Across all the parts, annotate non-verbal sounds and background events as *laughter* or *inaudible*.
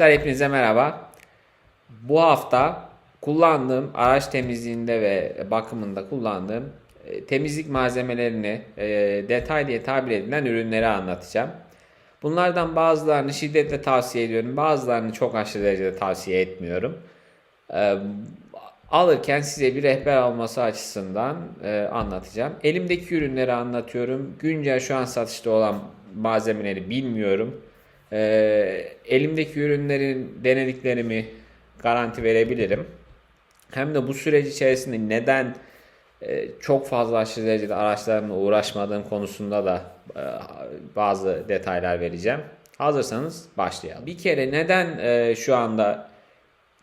Arkadaşlar hepinize merhaba. Bu hafta kullandığım araç temizliğinde ve bakımında kullandığım e, temizlik malzemelerini e, detay diye tabir edilen ürünleri anlatacağım. Bunlardan bazılarını şiddetle tavsiye ediyorum. Bazılarını çok aşırı derecede tavsiye etmiyorum. E, alırken size bir rehber olması açısından anlatacağım. Elimdeki ürünleri anlatıyorum. Güncel şu an satışta olan malzemeleri bilmiyorum. E, elimdeki ürünlerin denediklerimi garanti verebilirim. Hem de bu süreç içerisinde neden e, çok fazla aşırı derecede araçlarımla uğraşmadığım konusunda da e, bazı detaylar vereceğim. Hazırsanız başlayalım. Bir kere neden e, şu anda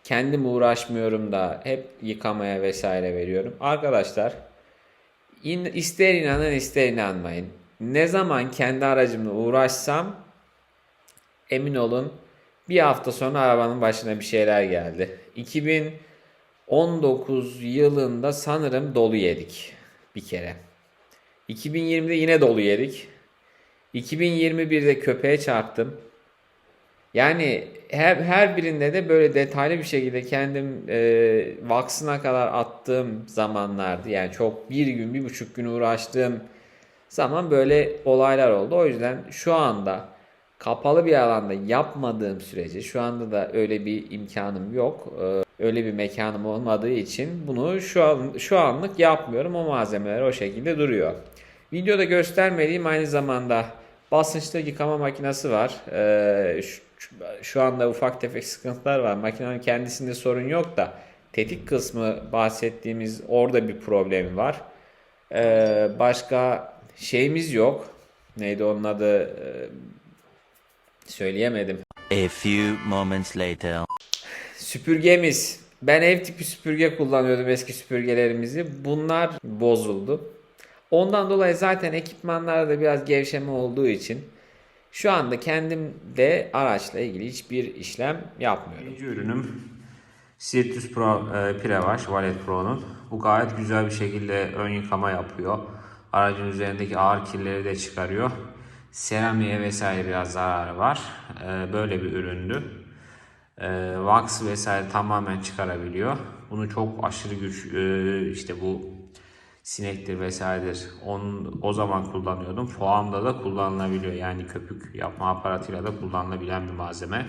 kendim uğraşmıyorum da hep yıkamaya vesaire veriyorum. Arkadaşlar in, ister inanın ister inanmayın. Ne zaman kendi aracımla uğraşsam emin olun bir hafta sonra arabanın başına bir şeyler geldi. 2019 yılında sanırım dolu yedik bir kere. 2020'de yine dolu yedik. 2021'de köpeğe çarptım. Yani her, her birinde de böyle detaylı bir şekilde kendim e, vaksına kadar attığım zamanlardı. Yani çok bir gün, bir buçuk gün uğraştığım zaman böyle olaylar oldu. O yüzden şu anda kapalı bir alanda yapmadığım sürece şu anda da öyle bir imkanım yok. E, öyle bir mekanım olmadığı için bunu şu an şu anlık yapmıyorum. O malzemeler o şekilde duruyor. Videoda göstermediğim aynı zamanda basınçlı yıkama makinesi var. Ee, şu, anda ufak tefek sıkıntılar var. Makinenin kendisinde sorun yok da tetik kısmı bahsettiğimiz orada bir problemi var. Ee, başka şeyimiz yok. Neydi onun adı? Söyleyemedim. A few moments later. Süpürgemiz. Ben ev tipi süpürge kullanıyordum eski süpürgelerimizi. Bunlar bozuldu. Ondan dolayı zaten ekipmanlarda da biraz gevşeme olduğu için şu anda kendim de araçla ilgili hiçbir işlem yapmıyorum. İkinci ürünüm Sirtus Pro e, Prewash Valet Pro'nun. Bu gayet güzel bir şekilde ön yıkama yapıyor. Aracın üzerindeki ağır kirleri de çıkarıyor. Seramiğe vesaire biraz zararı var. E, böyle bir üründü. E, wax vesaire tamamen çıkarabiliyor. Bunu çok aşırı güç e, işte bu sinektir vesairedir. Onun, o zaman kullanıyordum. Foamda da kullanılabiliyor. Yani köpük yapma aparatıyla da kullanılabilen bir malzeme.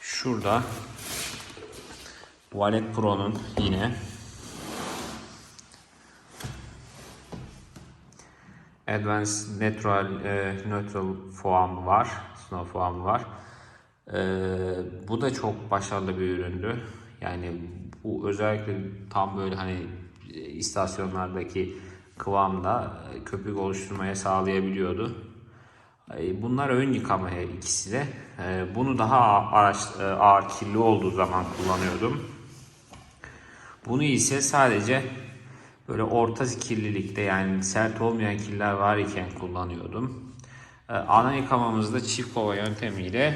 Şurada Valet Pro'nun yine Advanced Natural e, Neutral foam var. Snow foam var. E, bu da çok başarılı bir üründü. Yani bu özellikle tam böyle hani e, istasyonlardaki kıvamda e, köpük oluşturmaya sağlayabiliyordu. E, Bunlar ön yıkamaya ikisi de. Bunu daha araç, ağır kirli olduğu zaman kullanıyordum. Bunu ise sadece böyle orta kirlilikte yani sert olmayan kirler var iken kullanıyordum. E, Ana yıkamamızda çift kova yöntemiyle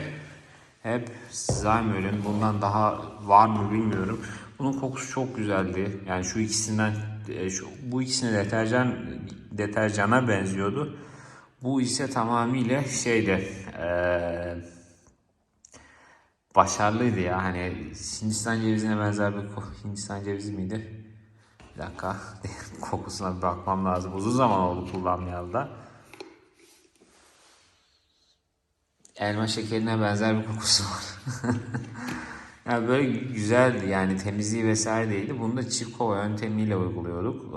hep Zymöl'ün bundan daha var mı bilmiyorum. Bunun kokusu çok güzeldi. Yani şu ikisinden e, şu, bu ikisine deterjan deterjana benziyordu. Bu ise tamamıyla şeyde eee başarılıydı ya. Hani Hindistan cevizine benzer bir Hindistan cevizi miydi? Bir dakika. *laughs* Kokusuna bir bakmam lazım. Uzun zaman oldu kullanmayalı da. Elma şekerine benzer bir kokusu var. *laughs* yani böyle güzeldi yani temizliği vesaire değildi. Bunu da çift kova yöntemiyle uyguluyorduk. Ee,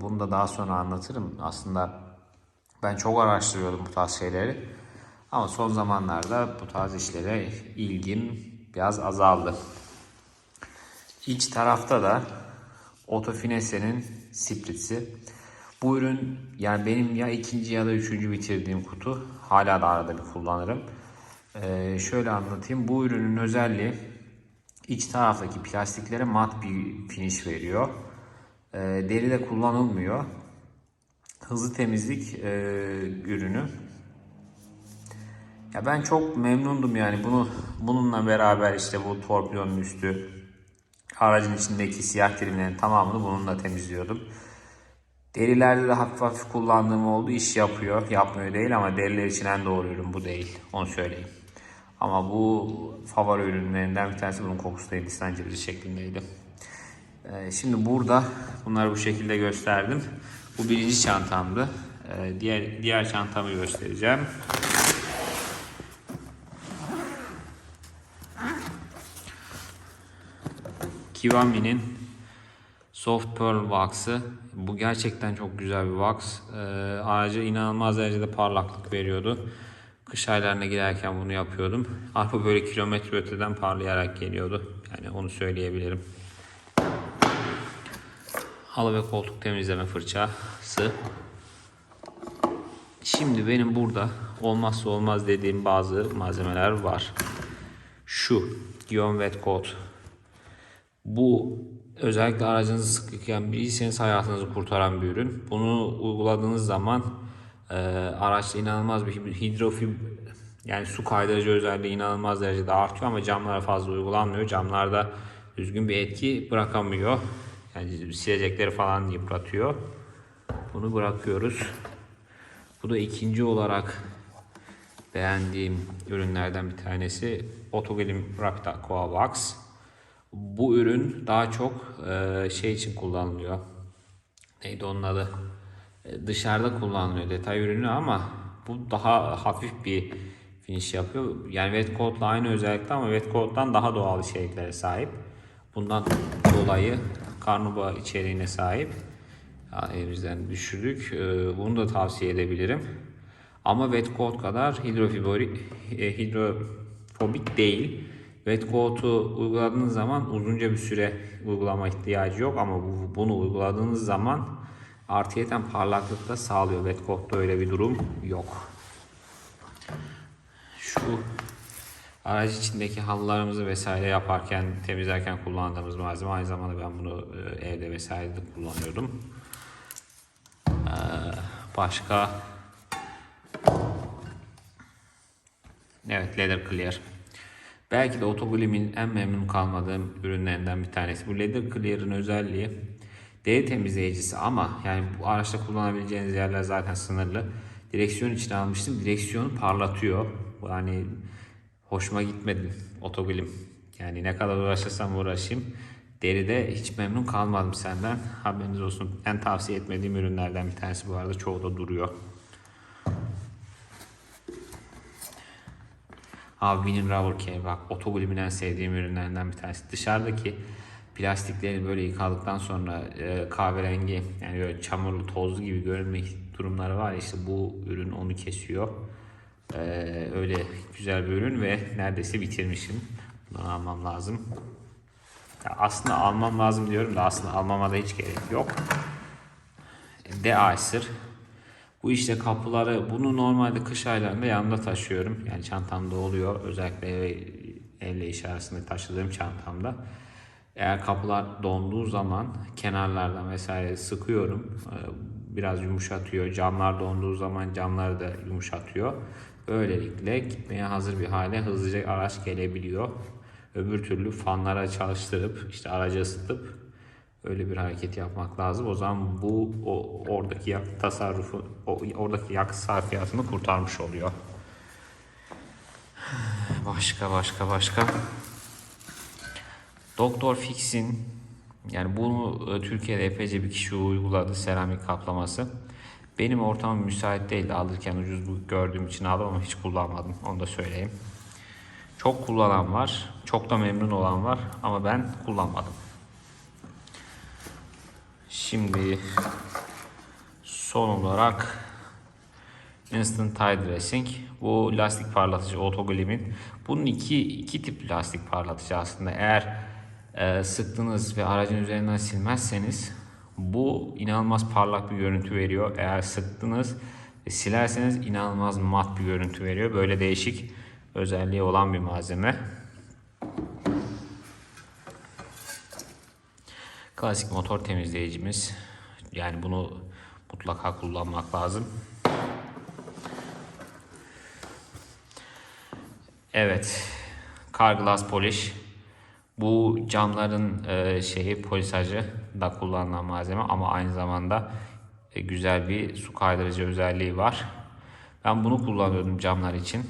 bunu da daha sonra anlatırım. Aslında ben çok araştırıyordum bu tarz şeyleri. Ama son zamanlarda bu tarz işlere ilgim biraz azaldı. İç tarafta da Otofinese'nin Spritz'i. Bu ürün yani benim ya ikinci ya da üçüncü bitirdiğim kutu. Hala da arada bir kullanırım. Ee, şöyle anlatayım. Bu ürünün özelliği iç taraftaki plastiklere mat bir finish veriyor. Ee, deride kullanılmıyor. Hızlı temizlik e, ürünü. Ya ben çok memnundum yani bunu bununla beraber işte bu torpidonun üstü aracın içindeki siyah dilimlerin tamamını bununla temizliyordum. Derilerde de hafif hafif kullandığım oldu iş yapıyor. Yapmıyor değil ama deriler için en doğru ürün bu değil. Onu söyleyeyim. Ama bu favori ürünlerinden bir tanesi bunun kokusu da Hindistan cevizi şeklindeydi. Ee, şimdi burada bunları bu şekilde gösterdim. Bu birinci çantamdı. Ee, diğer diğer çantamı göstereceğim. Kiwami'nin Soft Pearl Wax'ı. Bu gerçekten çok güzel bir wax. Ee, araca inanılmaz derecede parlaklık veriyordu. Kış aylarına girerken bunu yapıyordum. Araba böyle kilometre öteden parlayarak geliyordu. Yani onu söyleyebilirim. Halı ve koltuk temizleme fırçası. Şimdi benim burada olmazsa olmaz dediğim bazı malzemeler var. Şu Gion Wet Coat bu özellikle aracınızı sık yıkayan biriyseniz hayatınızı kurtaran bir ürün. Bunu uyguladığınız zaman e, araçta inanılmaz bir hidrofib yani su kaydırıcı özelliği inanılmaz derecede artıyor ama camlara fazla uygulanmıyor. Camlarda düzgün bir etki bırakamıyor. Yani silecekleri falan yıpratıyor. Bunu bırakıyoruz. Bu da ikinci olarak beğendiğim ürünlerden bir tanesi Autoglim Rapid Aqua Wax. Bu ürün daha çok e, şey için kullanılıyor. Neydi onun adı? E, dışarıda kullanılıyor detay ürünü ama bu daha hafif bir finish yapıyor. Yani wet coat'la aynı özellikte ama wet coat'tan daha doğal içeriklere sahip. Bundan dolayı karnabahar içeriğine sahip. Ya, elimizden düşürdük. E, bunu da tavsiye edebilirim. Ama wet coat kadar hidrofobik değil. Wet coat'u uyguladığınız zaman uzunca bir süre uygulama ihtiyacı yok ama bu, bunu uyguladığınız zaman artıyeten parlaklık da sağlıyor. Wet coat'ta öyle bir durum yok. Şu aracı içindeki halılarımızı vesaire yaparken, temizlerken kullandığımız malzeme. Aynı zamanda ben bunu e, evde vesaire de kullanıyordum. Ee, başka Evet, Leather Clear. Belki de Autoglim'in en memnun kalmadığım ürünlerinden bir tanesi. Bu Leather Clear'ın özelliği deri temizleyicisi ama yani bu araçta kullanabileceğiniz yerler zaten sınırlı. Direksiyon için almıştım. Direksiyonu parlatıyor. Yani hoşuma gitmedi Autoglim. Yani ne kadar uğraşırsam uğraşayım. Deride hiç memnun kalmadım senden. Haberiniz olsun. En tavsiye etmediğim ürünlerden bir tanesi bu arada. Çoğu da duruyor. Abi benim Rubber Care bak otogolimin en sevdiğim ürünlerinden bir tanesi. Dışarıdaki plastikleri böyle yıkadıktan sonra e, kahverengi yani böyle çamurlu tozlu gibi görünme durumları var işte bu ürün onu kesiyor. E, öyle güzel bir ürün ve neredeyse bitirmişim. Bunu almam lazım. Ya aslında almam lazım diyorum da aslında almama da hiç gerek yok. De-Icer bu işte kapıları bunu normalde kış aylarında yanımda taşıyorum. Yani çantamda oluyor. Özellikle eve, evle iş arasında taşıdığım çantamda. Eğer kapılar donduğu zaman kenarlardan vesaire sıkıyorum. Ee, Biraz yumuşatıyor. Camlar donduğu zaman camları da yumuşatıyor. Böylelikle gitmeye hazır bir hale hızlıca araç gelebiliyor. Öbür türlü fanlara çalıştırıp işte aracı ısıtıp öyle bir hareket yapmak lazım. O zaman bu o, oradaki yak tasarrufu, o, oradaki yak sarfiyatını kurtarmış oluyor. *sighs* Başka başka başka. Doktor Fix'in yani bunu e, Türkiye'de epeyce bir kişi uyguladı seramik kaplaması. Benim ortamım müsait değildi alırken ucuz gördüğüm için aldım ama hiç kullanmadım onu da söyleyeyim. Çok kullanan var, çok da memnun olan var ama ben kullanmadım. Şimdi son olarak Instant Tide Dressing. Bu lastik parlatıcı Autoglim'in. Bunun iki, iki tip lastik parlatıcı aslında. Eğer e, sıktınız ve aracın üzerinden silmezseniz bu inanılmaz parlak bir görüntü veriyor. Eğer sıktınız ve silerseniz inanılmaz mat bir görüntü veriyor. Böyle değişik özelliği olan bir malzeme. Klasik motor temizleyicimiz. Yani bunu mutlaka kullanmak lazım. Evet. Carglass Polish. Bu camların e, şeyi polisajı da kullanılan malzeme ama aynı zamanda e, güzel bir su kaydırıcı özelliği var. Ben bunu kullanıyordum camlar için.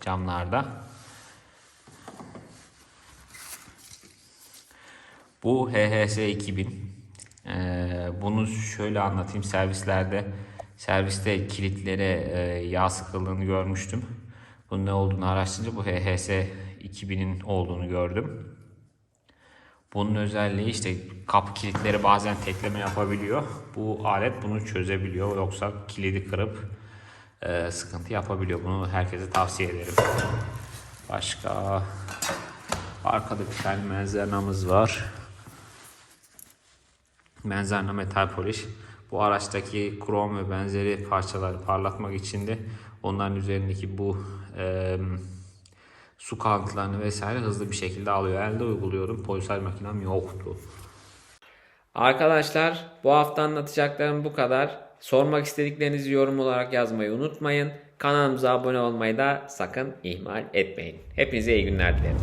Camlarda. Bu HHS 2000. Ee, bunu şöyle anlatayım. Servislerde serviste kilitlere e, yağ sıkıldığını görmüştüm. Bunun ne olduğunu araştırınca bu HHS 2000'in olduğunu gördüm. Bunun özelliği işte kapı kilitleri bazen tekleme yapabiliyor. Bu alet bunu çözebiliyor. Yoksa kilidi kırıp e, sıkıntı yapabiliyor. Bunu herkese tavsiye ederim. Başka arkada bir tane menzernamız var. Menzerna metal poliş. Bu araçtaki krom ve benzeri parçaları parlatmak için de onların üzerindeki bu e, su kalıntılarını vesaire hızlı bir şekilde alıyor. Elde uyguluyordum. Polisel makinem yoktu. Arkadaşlar bu hafta anlatacaklarım bu kadar. Sormak istediklerinizi yorum olarak yazmayı unutmayın. Kanalımıza abone olmayı da sakın ihmal etmeyin. Hepinize iyi günler dilerim.